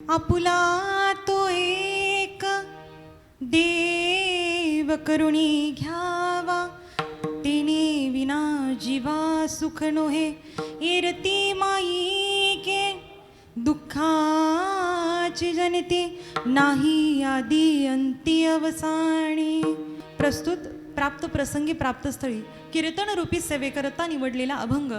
आपुला तो एक देव करुणी घ्यावा. तिने विना जीवा सुख नोहे. एरती माई के दुःखाची जनते. नाही आदी अंती अवसाणी प्रस्तुत प्राप्त प्रसंगी प्राप्त स्थळी कीर्तन रूपी सेवेकरता निवडलेला अभंग.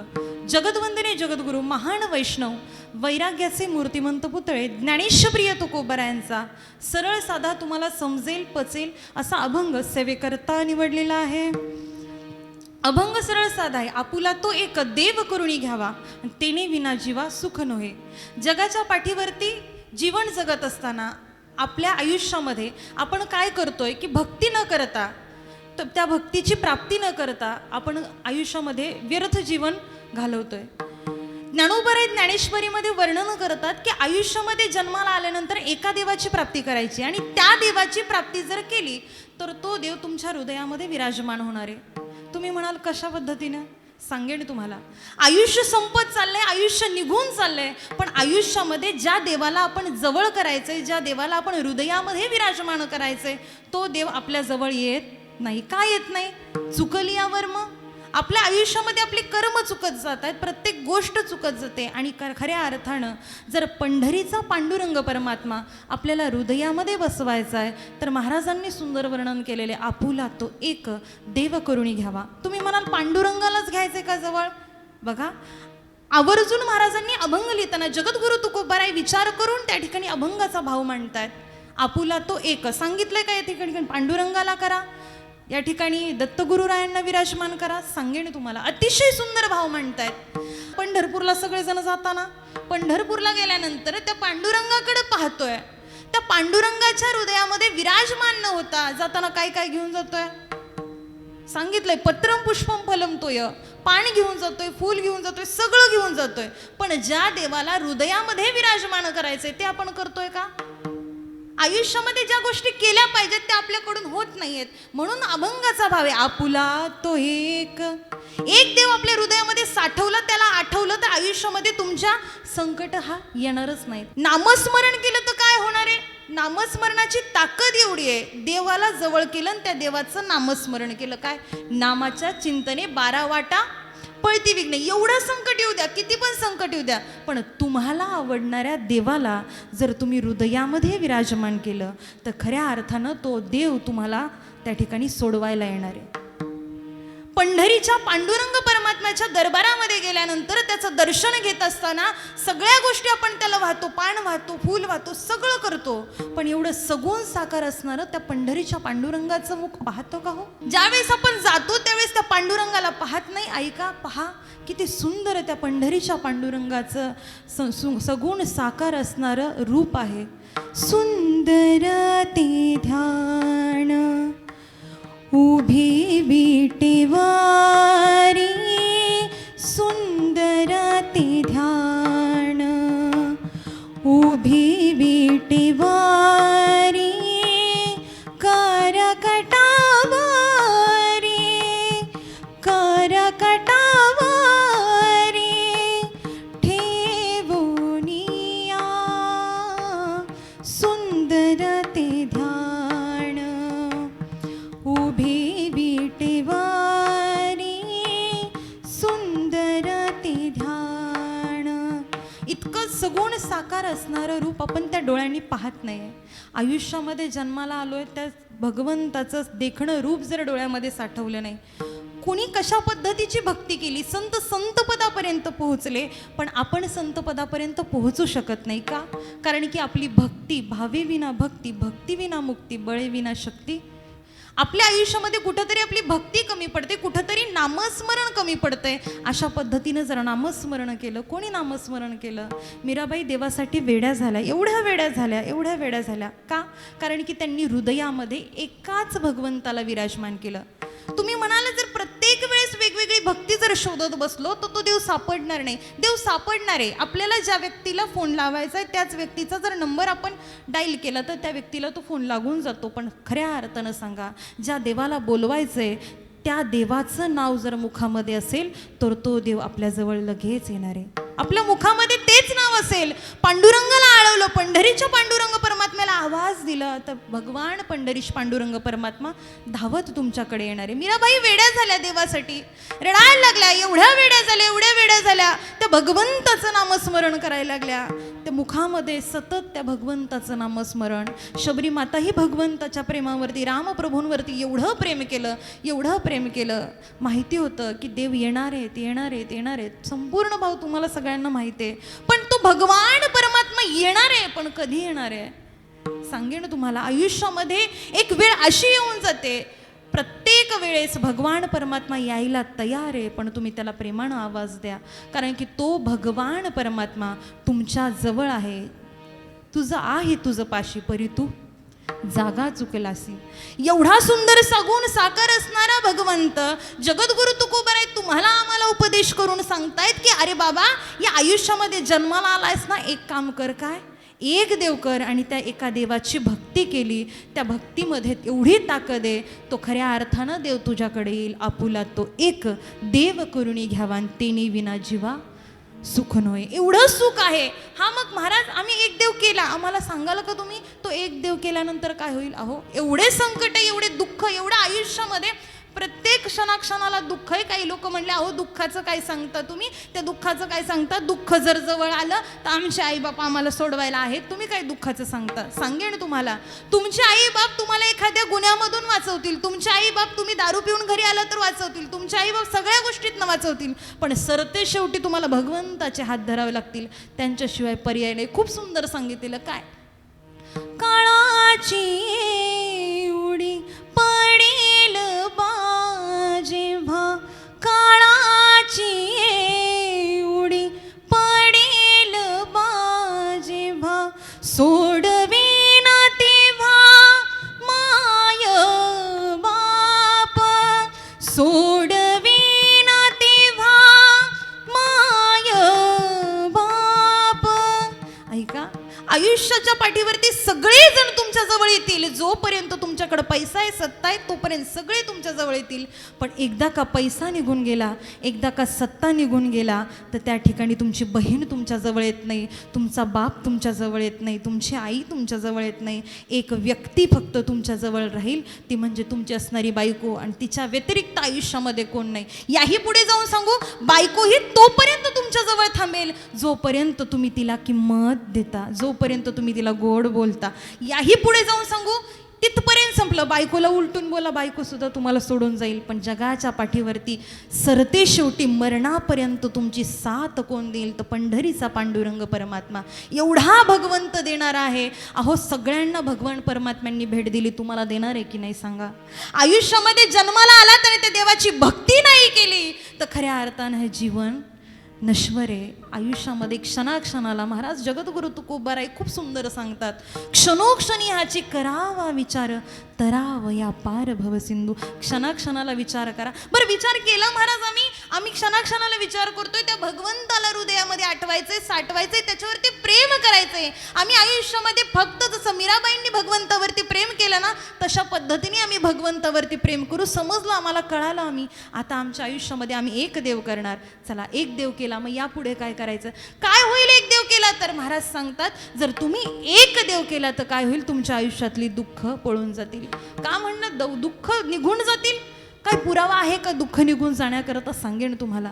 जगदवंदने जगद्गुरु महान वैष्णव वैराग्याचे मूर्तिमंत पुतळे ज्ञानेशप्रिय तुकोबरायांचा सरळ साधा तुम्हाला समजेल पचेल असा अभंग सेवेकरता निवडलेला आहे. अभंग सरळ साधा आहे. आपुला तो एक देव करुणी घ्यावा तेने विना जीवा सुख नव्हे. जगाच्या पाठीवरती जीवन जगत असताना आपल्या आयुष्यामध्ये आपण काय करतोय की भक्ती न करता तर त्या भक्तीची प्राप्ती न करता आपण आयुष्यामध्ये व्यर्थ जीवन घालवतोय. ज्ञानोपराय ज्ञानेश्वरीमध्ये वर्णन करतात की आयुष्यामध्ये जन्माला आल्यानंतर एका देवाची प्राप्ती करायची आणि त्या देवाची प्राप्ती जर केली तर तो देव तुमच्या हृदयामध्ये विराजमान होणार आहे. तुम्ही म्हणाल कशा पद्धतीनं? सांगेन तुम्हाला. आयुष्य संपत चाललंय आयुष्य निघून चाललंय पण आयुष्यामध्ये ज्या देवाला आपण जवळ करायचंय ज्या देवाला आपण हृदयामध्ये विराजमान करायचंय तो देव आपल्या जवळ येत नाही. का येत नाही? चुकली यावर मग? आपल्या आयुष्यामध्ये आपली कर्म चुकत जात आहेत प्रत्येक गोष्ट चुकत जाते. आणि क- खऱ्या अर्थानं जर पंढरीचा पांडुरंग परमात्मा आपल्याला हृदयामध्ये बसवायचा आहे तर महाराजांनी सुंदर वर्णन केलेले आपुला तो एक देव करुणी घ्यावा. तुम्ही म्हणाल पांडुरंगालाच घ्यायचे का जवळ? बघा आवर्जून महाराजांनी अभंग लिहिताना जगद्गुरु तुकोबाराय विचार करून त्या ठिकाणी अभंगाचा भाव मांडतायत. आपुला तो एक. सांगितलंय का या ठिकाणी? पांडुरंगाला करा. या ठिकाणी दत्तगुरुरायांना विराजमान करा सांगेन तुम्हाला. अतिशय सुंदर भाव म्हणतायत. पंढरपूरला सगळेजण जाताना पंढरपूरला गेल्यानंतर त्या पांडुरंगाकडे पाहतोय. त्या पांडुरंगाच्या हृदयामध्ये विराजमान न होता जाताना काय काय घेऊन जातोय? सांगितलंय पत्रम पुष्पम फलम तोय. पान घेऊन जातोय फूल घेऊन जातोय सगळं घेऊन जातोय. पण ज्या देवाला हृदयामध्ये विराजमान करायचंय ते आपण करतोय का? आयुष्यामध्ये ज्या गोष्टी केल्या पाहिजेत त्या आपल्याकडून होत नाहीयेत. म्हणून अभंगाचा भाव आहे आपुला तो एक. एक देव आपल्या हृदयामध्ये साठवलं त्याला आठवलं तर आयुष्यामध्ये तुमच्या संकट हा येणारच नाही नामस्मरण केलं तर काय होणार आहे? नामस्मरणाची ताकद एवढी आहे. देवाला जवळ केलं आणि त्या देवाचं नामस्मरण केलं. काय? नामाच्या चिंतने बारा वाटा पळती विघ्न. एवढं संकट येऊ द्या किती पण संकट येऊ द्या पण तुम्हाला आवडणाऱ्या देवाला जर तुम्ही हृदयामध्ये विराजमान केलं तर खऱ्या अर्थानं तो देव तुम्हाला त्या ठिकाणी सोडवायला येणार आहे. पंढरीच्या पांडुरंग परमात्म्याच्या दरबारामध्ये गेल्यानंतर त्याचं दर्शन घेत असताना सगळ्या गोष्टी आपण त्याला वाहतो पान वाहतो फूल वाहतो सगळं करतो. पण एवढं सगुण साकार असणारं त्या पंढरीच्या पांडुरंगाचं मुख पाहतो का हो? ज्यावेळेस आपण जातो त्यावेळेस त्या पांडुरंगाला पाहत नाही. ऐका पहा किती सुंदर त्या पंढरीच्या पांडुरंगाचं स- सु- सगुण साकार असणारं रूप आहे. सुंदर ते ध्यान. उभी विटेवारी सुंदर ते ध्यान. उभी विटेवारी इतकं सगुण साकार असणारं रूप आपण त्या डोळ्यांनी पाहत नाही आयुष्यामध्ये जन्माला आलोय त्या भगवंताचं देखणं रूप जर डोळ्यामध्ये साठवलं नाही कुणी कशा पद्धतीची भक्ती केली संत संतपदापर्यंत पोहोचले पण आपण संतपदापर्यंत पोहोचू शकत नाही का? कारण की आपली भक्ती भावेविना भक्ती भक्तीविना मुक्ती बळेविना शक्ती आपल्या आयुष्यामध्ये कुठंतरी आपली भक्ती कमी पडते कुठंतरी नामस्मरण कमी पडतंय. अशा पद्धतीनं जर नामस्मरण केलं. कोणी नामस्मरण केलं? मीराबाई देवासाठी वेड्या झाल्या. एवढ्या वेड्या झाल्या एवढ्या वेड्या झाल्या. का? कारण की त्यांनी हृदयामध्ये एकाच भगवंताला विराजमान केलं. तुम्ही म्हणाल जर प्रत्येक वेळेस वेगवेगळी भक्ती जर शोधत बसलो तर तो देव सापडणार नाही. देव सापडणार. आहे आपल्याला ज्या व्यक्तीला फोन लावायचा आहे त्याच व्यक्तीचा जर नंबर आपण डाईल केला तर त्या व्यक्तीला तो फोन लागून जातो. पण खऱ्या अर्थानं सांगा ज्या देवाला बोलवायचं आहे त्या देवाचं नाव जर मुखामध्ये असेल तर तो देव आपल्याजवळ लगेच येणार. आहे आपल्या मुखामध्ये तेच नाव असेल. पांडुरंगाला आळवलं पंढरीच्या पांडुरंग परमात्म्याला आवाज दिला. तर भगवान पंढरीश पांडुरंग परमात्मा धावत तुमच्याकडे येणार. आहे मीराबाई वेड्या झाल्या देवासाठी. रडायला लागल्या. एवढ्या वेड्या झाल्या एवढ्या वेड्या झाल्या. त्या भगवंताचं नामस्मरण करायला लागल्या. त्या मुखामध्ये सतत त्या भगवंताचं नामस्मरण. शबरी माताही भगवंताच्या प्रेमावरती रामप्रभूंवरती एवढं प्रेम केलं एवढं प्रेम केलं. माहिती होतं की देव येणार आहेत येणार आहेत येणार आहेत. संपूर्ण भाव तुम्हाला सगळ्यांना माहिती आहे. पण तो भगवान परमात्मा येणार आहे पण कधी येणार आहे? सांगेन तुम्हाला आयुष्यामध्ये एक वेळ अशी येऊन जाते. प्रत्येक वेळेस भगवान परमात्मा यायला तयार आहे पण तुम्ही त्याला प्रेमानं आवाज द्या. कारण की तो भगवान परमात्मा तुमच्या जवळ आहे. तुझं आहे तुझं पाशी परी तू. जागा चुकलासी. एवढा सुंदर सगुण साकार असणारा भगवंत जगद्गुरु तुकोबराय तुम्हाला उपदेश करून सांगतायत की अरे बाबा या आयुष्यामध्ये जन्माला आलायस ना एक काम कर काय? एक देव कर. आणि त्या एका देवाची भक्ती केली. त्या भक्तीमध्ये एवढी ताकद आहे तो खऱ्या अर्थानं देव तुझ्याकडे येईल आपुला तो एक देव करुणी घ्यावा आणि तेने विना जीवा सुख नोय एवढं सुख आहे. हा मग महाराज आम्ही एक देव केला. आम्हाला सांगाल का तुम्ही? तो एक देव केल्यानंतर काय होईल? अहो एवढे संकट एवढे दुःख एवढ्या आयुष्यामध्ये प्रत्येक क्षणाक्षणाला दुःख आहे काही लोक म्हणले अहो दुःखाचं काय सांगता तुम्ही? त्या दुःखाचं काय सांगता? दुःख जर जवळ आलं तर आमचे आई बाप आम्हाला सोडवायला आहेत. तुम्ही काय दुःखाचं सांगता? सांगेन तुम्हाला. तुमचे आई बाप तुम्हाला एखाद्या गुन्ह्यामधून वाचवतील. तुमचे आई बाप तुम्ही दारू पिऊन घरी आला तर वाचवतील. तुमचे आई बाप सगळ्या गोष्टीतनं वाचवतील. पण सरते शेवटी तुम्हाला भगवंताचे हात धरावे लागतील. त्यांच्याशिवाय पर्याय नाही. खूप सुंदर सांगितलेलं. काय? काळाची う。येईल जोपर्यंत तुमच्याकडे पैसा आहे सत्ता आहे तोपर्यंत सगळे तुमच्या जवळ येतील. पण एकदा का पैसा निघून गेला एकदा का सत्ता निघून गेला तर त्या ठिकाणी तुमची बहीण तुमच्या जवळ येत नाही तुमचा बाप तुमच्या जवळ येत नाही तुमची आई तुमच्या जवळ येत नाही एक व्यक्ती फक्त तुमच्या जवळ राहील ती म्हणजे तुमची असणारी बायको आणि तिच्या व्यतिरिक्त आयुष्यामध्ये कोण नाही. याही पुढे जाऊन सांगू बायको ही तोपर्यंत तुमच्याजवळ थांबेल जोपर्यंत तुम्ही तिला किंमत देता जोपर्यंत तुम्ही तिला गोड बोलता. याही पुढे जाऊन सांगू तिथपर्यंत संपलं. बायकोला उलटून बोला बायको सुद्धा तुम्हाला सोडून जाईल. पण जगाच्या पाठीवरती सरते शेवटी मरणापर्यंत तुमची साथ कोण देईल? तर पंढरीचा पांडुरंग परमात्मा. एवढा भगवंत देणार आहे. अहो सगळ्यांना भगवान परमात्म्यांनी भेट दिली. तुम्हाला देणार आहे की नाही सांगा? आयुष्यामध्ये जन्माला आला तरी त्या देवाची भक्ती नाही केली. तर खऱ्या अर्थानं हे जीवन नश्वर आहे आयुष्यामध्ये क्षणाक्षणाला महाराज जगद्गुरु तुकोबाराय खूप सुंदर सांगतात क्षणोक्षणी ह्याची करावा विचार तराव या पार भवसिंधू क्षणाक्षणाला विचार करा. बरं विचार केला महाराज आम्ही? आम्ही क्षणाक्षणाला विचार करतोय त्या भगवंताला हृदयामध्ये आठवायचंय साठवायचंय त्याच्यावरती प्रेम करायचंय. आम्ही आयुष्यामध्ये फक्त जसं मीराबाईंनी भगवंतावरती प्रेम केलं ना तशा पद्धतीने आम्ही भगवंतावरती प्रेम करू. समजलं आम्हाला कळालं आम्ही. आता आमच्या आयुष्यामध्ये आम्ही एक देव करणार. चला एक देव केला मग यापुढे काय करायचं? काय होईल एक देव केला? तर महाराज सांगतात जर तुम्ही एक देव केला तर काय होईल? तुमच्या आयुष्यातली दुःख पळून जातील. का म्हणणं? दुःख निघून जातील. काय पुरावा आहे का दुःख निघून जाण्याकरता सांगेन तुम्हाला?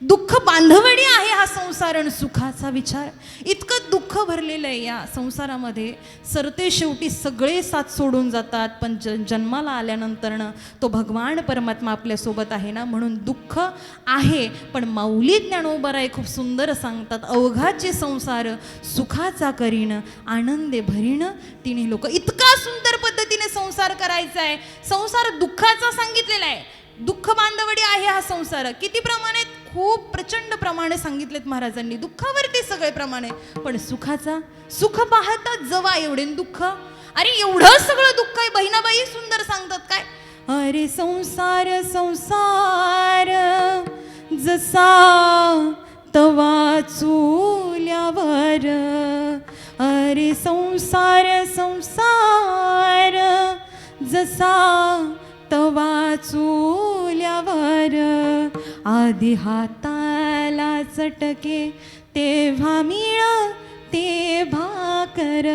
दुःख बांधवडी आहे हा संसार आणि सुखाचा विचार. इतकं दुःख भरलेलं आहे या संसारामध्ये. सरते शेवटी सगळे साथ सोडून जातात पण ज जन्माला आल्यानंतरनं तो भगवान परमात्मा आपल्यासोबत आहे ना? म्हणून दुःख आहे पण माऊली ज्ञानोबराय खूप सुंदर सांगतात अवघाचे संसार सुखाचा करीन आनंदे भरीण तिने लोक. इतका सुंदर पद्धतीने संसार करायचा आहे संसार दुःखाचा सांगितलेला आहे. दुःख बांधवडी आहे हा संसार. किती प्रमाणे खूप प्रचंड प्रमाणे सांगितलेत महाराजांनी. दुःखावरती सगळे प्रमाणे. पण सुखाचा सुख पाहतात जवा एवढे दुःख. अरे एवढं सगळं दुःख आहे. बहिणाबाई सुंदर सांगतात काय? अरे संसार संसार जसा तवा चुल्यावर. अरे संसार संसार जसा तवा चुल्यावर आधी हाताला चटके तेव्हा मिळ ते भाकर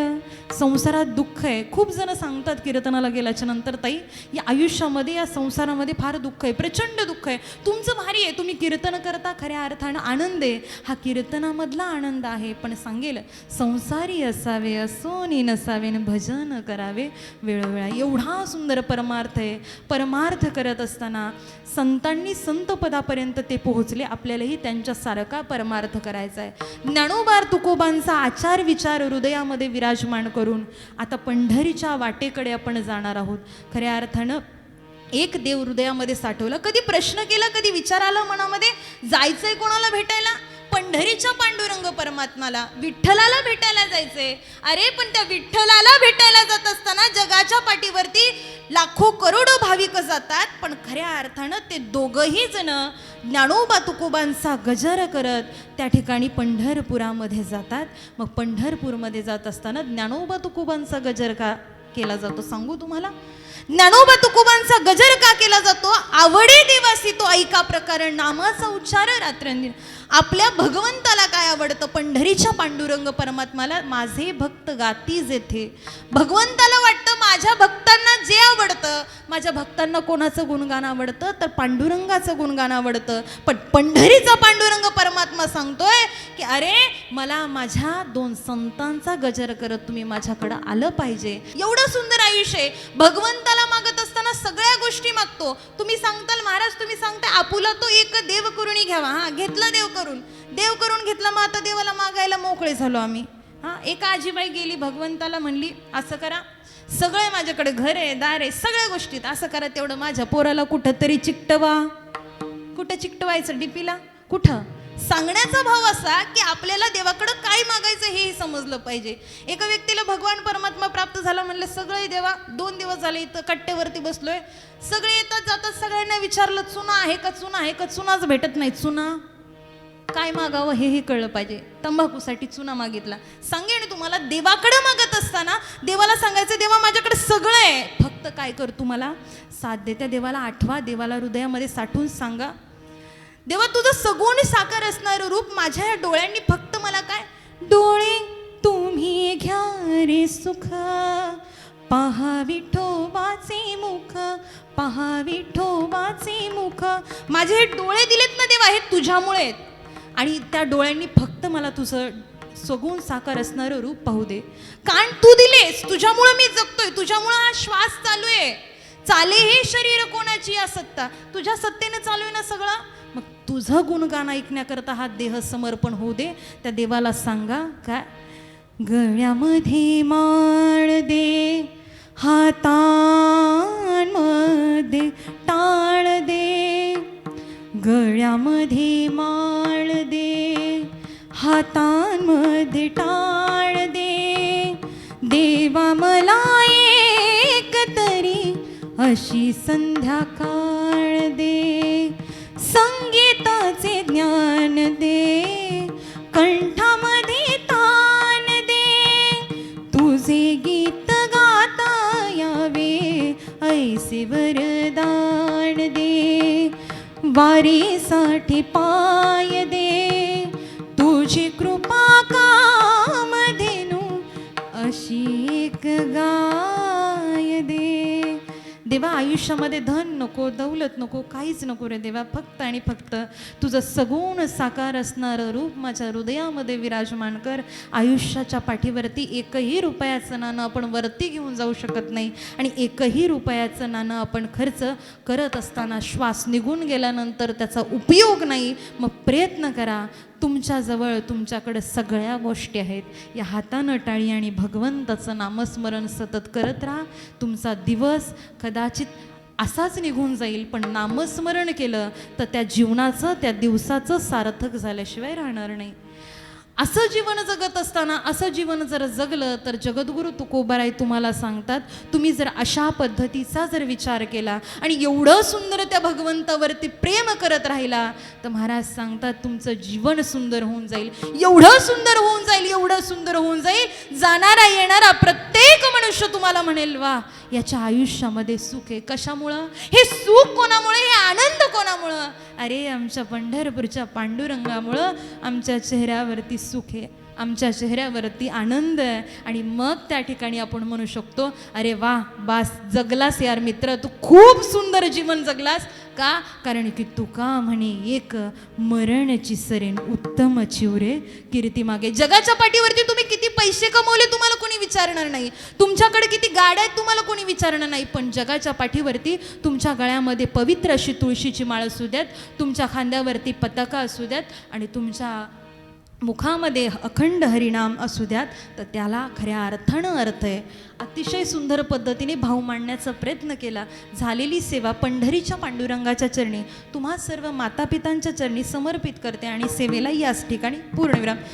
संसारात दुःख आहे. खूप जण सांगतात कीर्तनाला गेल्याच्यानंतर ताई या आयुष्यामध्ये या संसारामध्ये फार दुःख आहे. प्रचंड दुःख आहे. तुमचं भारी आहे. तुम्ही कीर्तन करता खऱ्या अर्थानं आनंद आहे. हा कीर्तनामधला आनंद आहे. पण सांगेल संसारी असावे असोनी नसावे न भजन करावे वेळोवेळा. एवढा सुंदर परमार्थ आहे. परमार्थ करत असताना संतांनी संतपदापर्यंत ते पोहोचले. आपल्यालाही त्यांच्यासारखा परमार्थ करायचा आहे. ज्ञानोबार तुकोबांचा आचार विचार हृदयामध्ये विराजमान करून आता पंढरीच्या वाटेकडे आपण जाणार आहोत. खऱ्या अर्थानं एक देव हृदयामध्ये साठवला कधी प्रश्न केला कधी विचार आला मनामध्ये जायचंय कोणाला भेटायला? पंढरीच्या पांडुरंग परमात्माला विठ्ठलाला भेटायला जायचंय. अरे पण त्या विठ्ठलाला भेटायला जात असताना जगाच्या पाठीवरती लाखो करोडो भाविक जातात पण खऱ्या अर्थानं ते दोघंही जण ज्ञानोबा तुकोबांचा गजर करत त्या ठिकाणी पंढरपुरामध्ये जातात. मग पंढरपूरमध्ये जात असताना ज्ञानोबा तुकोबांचा गजर का केला जातो सांगू तुम्हाला? ज्ञानोबा तुकोबांचा गजर का केला जातो? आवडे देवासी तो ऐका प्रकार नामाचा उच्चार रात्रंदिन. आपल्या भगवंताला काय आवडतं? पंढरीच्या पांडुरंग परमात्माला माझे भक्त गाती जेथे भगवंताला वाटतं माझ्या भक्तांना कोणाचं गुणगान आवडतं? तर पांडुरंगाचं गुणगान आवडतं. पण पंढरीचा पांडुरंग परमात्मा सांगतोय की अरे मला माझ्या दोन संतांचा गजर करत तुम्ही माझ्याकडं आलं पाहिजे. एवढं सुंदर आयुष्य आहे. भगवंताला मागत असताना सगळ्या गोष्टी मागतो. तुम्ही सांगताल महाराज तुम्ही सांगताय आपुला तो एक देवकरुणी घ्यावा. हा घेतला देव करून देव करून घेतला मग आता देवाला मागायला मोकळे झालो आम्ही. हा एका आजीबाई गेली भगवंताला म्हणली असं करा सगळे माझ्याकडे घर आहे दार आहे सगळ्या गोष्टीत असं करा तेवढं माझ्या पोराला कुठं तरी चिकटवा. कुठं चिकटवायचं डीपीला? कुठं? सांगण्याचा भाव असा की आपल्याला देवाकडं काय मागायचं हेही समजलं पाहिजे. एका व्यक्तीला भगवान परमात्मा प्राप्त झाला म्हणलं सगळे देवा दोन दिवस झाले इथं कट्टेवरती बसलोय. सगळे येतात जातात सगळ्यांना विचारलं चुना आहे का चुना आहे का? चुनाच भेटत नाही चुना. काय मागावं हेही कळलं पाहिजे. तंबाखूसाठी चुना मागितला. सांगेन तुम्हाला देवाकडे मागत असताना देवाला सांगायचं देवा माझ्याकडे सगळं आहे. फक्त काय कर तुम्हाला? साथ दे त्या देवाला आठवा देवाला हृदयामध्ये साठवून सांगा. देवा तुझं सगुण साकार असणारं रूप माझ्या या डोळ्यांनी फक्त मला काय? डोळे तुम्ही घ्या रे सुख. पहा विठोबाचे मुख पहा विठोबाचे मुख. माझे हे डोळे दिलेत ना देवा हे तुझ्यामुळे आहेत. आणि त्या डोळ्यांनी फक्त मला तुझं सगून साकार असणारं रूप पाहू दे. कारण तू दिलेस तुझ्यामुळं मी जगतोय तुझ्यामुळं हा श्वास चालू आहे. चाले हे शरीर कोणाची या सत्ता? तुझ्या सत्तेने चालू आहे ना सगळं? मग तुझं गुणगान ऐकण्याकरता हा देह समर्पण होऊ दे. त्या देवाला सांगा काय? गळ्यामध्ये माळ दे हातांमध्ये टाळ दे. गळ्यामध्ये माळ दे हातांमध्ये टाळ दे. देवा मला एक तरी अशी संध्याकाळ दे संगीताचे ज्ञान दे. वारीसाठी पाय दे. तुझी कृपा कामधेनू अशी एक गा देवा आयुष्यामध्ये धन नको दौलत नको काहीच नको रे देवा. फक्त आणि फक्त तुझं सगुण साकार असणारं रूप माझ्या हृदयामध्ये विराजमान कर. आयुष्याच्या पाठीवरती एकही रुपयाचं नाणं आपण वरती घेऊन जाऊ शकत नाही आणि एकही रुपयाचं नाणं आपण खर्च करत असताना श्वास निघून गेल्यानंतर त्याचा उपयोग नाही. मग प्रयत्न करा. तुमच्याजवळ तुमच्याकडे सगळ्या गोष्टी आहेत. या हातानं टाळी आणि भगवंताचं नामस्मरण सतत करत राहा. तुमचा दिवस कदाचित असाच निघून जाईल पण नामस्मरण केलं तर त्या जीवनाचं त्या दिवसाचं सार्थक झाल्याशिवाय राहणार नाही. असं जीवन जगत असताना असं जीवन जर जगलं तर जगद्गुरू तुकोबाराय तुम्हाला सांगतात तुम्ही जर अशा पद्धतीचा जर विचार केला आणि एवढं सुंदर त्या भगवंतावरती प्रेम करत राहिला तर महाराज सांगतात तुमचं जीवन सुंदर होऊन जाईल. एवढं सुंदर होऊन जाईल एवढं सुंदर होऊन जाईल जाणारा येणारा प्रत्येक मनुष्य तुम्हाला म्हणेल वा याच्या आयुष्यामध्ये सुख आहे. कशामुळं? हे सुख कोणामुळे? हे आनंद कोणामुळं? अरे आमच्या पंढरपूरच्या पांडुरंगामुळं आमच्या चेहऱ्यावरती सुख आहे. आमच्या चेहऱ्यावरती आनंद आहे आणि मग त्या ठिकाणी आपण म्हणू शकतो अरे वा बास जगलास यार मित्र तू खूप सुंदर जीवन जगलास. का? कारण की तुका म्हणे एक मरणची सरेन उत्तम चिवरे कीर्ती मागे. जगाच्या पाठीवरती तुम्ही किती पैसे कमवले तुम्हाला कोणी विचारणार नाही. तुमच्याकडे किती गाड्या आहेत तुम्हाला कोणी विचारणार नाही. पण जगाच्या पाठीवरती तुमच्या गळ्यामध्ये पवित्र अशी तुळशीची माळ असू द्यात तुमच्या खांद्यावरती पताका असू द्यात आणि तुमच्या मुखामध्ये अखंड हरिनाम असू द्यात तर त्याला खऱ्या अर्थानं अर्थ आहे. अतिशय सुंदर पद्धतीने भाव मांडण्याचा प्रयत्न केला. झालेली सेवा पंढरीच्या पांडुरंगाच्या चरणी तुम्हा सर्व मातापितांच्या चरणी समर्पित करते आणि सेवेला याच ठिकाणी पूर्णविराम